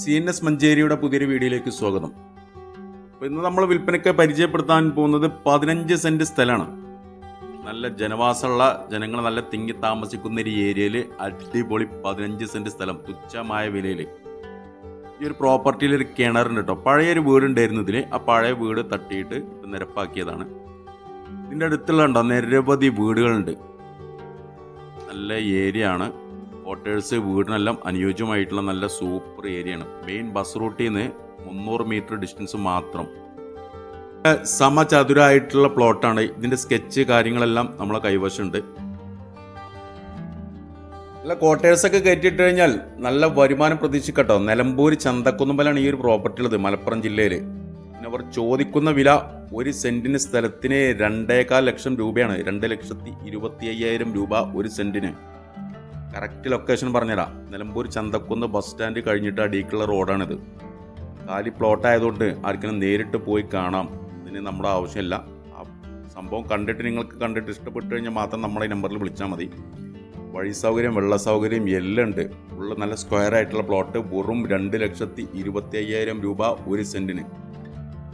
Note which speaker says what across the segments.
Speaker 1: C N S മഞ്ചേരിയുടെ പുതിയൊരു വീഡിയോയിലേക്ക് സ്വാഗതം. അപ്പോൾ ഇന്ന് നമ്മൾ വിൽപ്പനയ്ക്ക് പരിചയപ്പെടുത്താൻ പോകുന്നത് പതിനഞ്ച് സെന്റ് സ്ഥലമാണ്. നല്ല ജനവാസമുള്ള ജനങ്ങൾ നല്ല തിങ്ങി താമസിക്കുന്ന ഒരു ഏരിയയിൽ അടിപൊളി പതിനഞ്ച് സെന്റ് സ്ഥലം തുച്ഛമായ വിലയിൽ ഈ ഒരു പ്രോപ്പർട്ടിയിൽ ഒരു കിണറുണ്ട് കേട്ടോ. പഴയൊരു വീടുണ്ടായിരുന്നു ഇതിൽ ആ പഴയ വീട് തട്ടിയിട്ട് നിരപ്പാക്കിയതാണ്. ഇതിന്റെ അടുത്തുള്ള ഉണ്ടോ നിരവധി വീടുകളുണ്ട്. നല്ല ഏരിയ ആണ് ക്വാർട്ടേഴ്സ് വീടിനെല്ലാം അനുയോജ്യമായിട്ടുള്ള നല്ല സൂപ്പർ ഏരിയയാണ്. മെയിൻ ബസ് റൂട്ടിൽ നിന്ന് മുന്നൂറ് മീറ്റർ ഡിസ്റ്റൻസ് മാത്രം. സമചതുരായിട്ടുള്ള പ്ലോട്ടാണ് ഇതിന്റെ സ്കെച്ച് കാര്യങ്ങളെല്ലാം നമ്മളെ കൈവശമുണ്ട്. നല്ല ക്വാർട്ടേഴ്സൊക്കെ കയറ്റിയിട്ട് കഴിഞ്ഞാൽ നല്ല വരുമാനം പ്രതീക്ഷിക്കട്ടോ നിലമ്പൂർ ചന്തക്കുന്നുമ്പലാണ് ഈ ഒരു പ്രോപ്പർട്ടി ഉള്ളത് മലപ്പുറം ജില്ലയിൽ പിന്നെ അവർ ചോദിക്കുന്ന വില ഒരു സെന്റിന് സ്ഥലത്തിന് രണ്ടേകാൽ ലക്ഷം രൂപയാണ്. രണ്ട് ലക്ഷത്തി ഇരുപത്തി അയ്യായിരം രൂപ ഒരു സെന്റിന് കറക്റ്റ് ലൊക്കേഷൻ പറഞ്ഞുതരാം നിലമ്പൂർ ചന്തക്കുന്ന് ബസ് സ്റ്റാൻഡ് കഴിഞ്ഞിട്ട് അടിയിക്കുള്ള റോഡാണിത്. കാലി പ്ലോട്ട് ആയതുകൊണ്ട് ആർക്കെങ്കിലും നേരിട്ട് പോയി കാണാം. ഇതിന് നമ്മുടെ ആവശ്യമില്ല. ആ സംഭവം കണ്ടിട്ട് നിങ്ങൾക്ക് കണ്ടിട്ട് ഇഷ്ടപ്പെട്ടു കഴിഞ്ഞാൽ മാത്രം നമ്മുടെ ഈ നമ്പറിൽ വിളിച്ചാൽ മതി. വഴി സൗകര്യം വെള്ള സൗകര്യം എല്ലാം ഉണ്ട്. ഉള്ള നല്ല സ്ക്വയർ ആയിട്ടുള്ള പ്ലോട്ട് വെറും രണ്ട് ലക്ഷത്തി ഇരുപത്തി അയ്യായിരം രൂപ ഒരു സെന്റിന്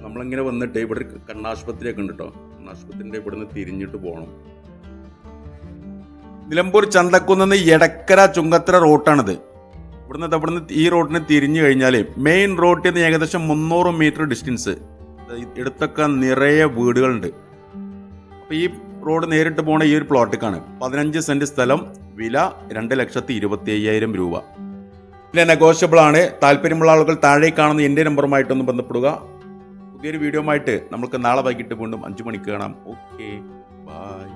Speaker 1: നമ്മളിങ്ങനെ വന്നിട്ട് ഇവിടെ കണ്ണാശുപത്രിയൊക്കെ ഉണ്ട് കേട്ടോ കണ്ണാശുപത്രിന്റെ ഇവിടുന്ന് തിരിഞ്ഞിട്ട് പോകണം നിലമ്പൂർ ചന്തക്കുന്ന് എടക്കര ചുങ്കത്തര റോട്ടാണിത്. ഇവിടുന്ന് ഇവിടുന്ന് ഈ റോഡിന് തിരിഞ്ഞു കഴിഞ്ഞാൽ മെയിൻ റോഡിൽ നിന്ന് ഏകദേശം മുന്നൂറ് മീറ്റർ ഡിസ്റ്റൻസ് എടുത്തൊക്കെ നിറയെ വീടുകളുണ്ട്. അപ്പോൾ ഈ റോഡ് നേരിട്ട് പോണ ഈ ഒരു പ്ലോട്ടിക്കാണ് പതിനഞ്ച് സെന്റ് സ്ഥലം വില രണ്ട് ലക്ഷത്തി ഇരുപത്തി അയ്യായിരം രൂപ. പിന്നെ നെഗോഷ്യബിൾ ആണ്. താല്പര്യമുള്ള ആളുകൾ താഴെ കാണുന്ന എന്റെ നമ്പറുമായിട്ടൊന്ന് ബന്ധപ്പെടുക. പുതിയൊരു വീഡിയോ ആയിട്ട് നമുക്ക് നാളെ വൈകിട്ട് വീണ്ടും അഞ്ചു മണിക്ക് കാണാം. Okay bye